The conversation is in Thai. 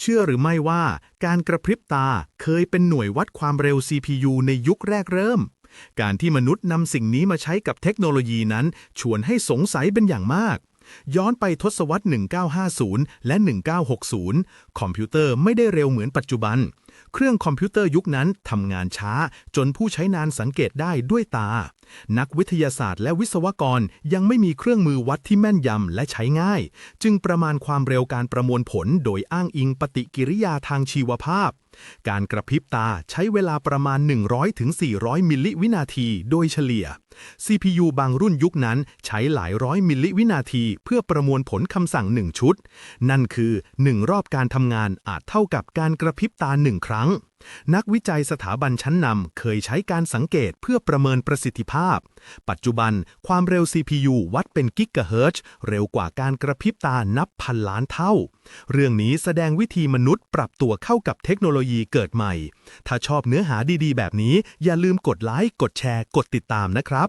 เชื่อหรือไม่ว่าการกระพริบตาเคยเป็นหน่วยวัดความเร็ว CPU ในยุคแรกเริ่ม การที่มนุษย์นำสิ่งนี้มาใช้กับเทคโนโลยีนั้น ชวนให้สงสัยเป็นอย่างมาก ย้อนไปทศวรรษ 1950 และ 1960 คอมพิวเตอร์ไม่ได้เร็วเหมือนปัจจุบัน เครื่องคอมพิวเตอร์ยุคนั้นทำงานช้า จนผู้ใช้นานสังเกตได้ด้วยตา นักวิทยาศาสตร์และวิศวกรยังไม่มีเครื่องมือวัดที่แม่นยำและใช้ง่าย จึงประมาณความเร็วการประมวลผลโดยอ้างอิงปฏิกิริยาทางชีวภาพ การกระพริบตาใช้เวลาประมาณ 100-400 มิลลิวินาทีโดยเฉลี่ย CPU บางรุ่นยุคนั้นใช้หลายร้อยมิลลิวินาที เพื่อประมวลผลคำสั่ง 1 ชุด นั่นคือ 1 รอบการทำงานอาจเท่ากับการกระพริบตา 1 ครั้ง นักวิจัยสถาบันชั้นนำเคยใช้การสังเกตเพื่อประเมินประสิทธิภาพ ปัจจุบันความเร็ว CPU วัดเป็นกิกะเฮิรตซ์เร็วกว่าการกระพริบตานับพันล้านเท่า เรื่องนี้แสดงวิธีมนุษย์ปรับตัวเข้ากับเทคโนโลยีเกิดใหม่ ถ้าชอบเนื้อหาดีๆ แบบนี้ อย่าลืมกดไลค์ กดแชร์ กดติดตามนะครับ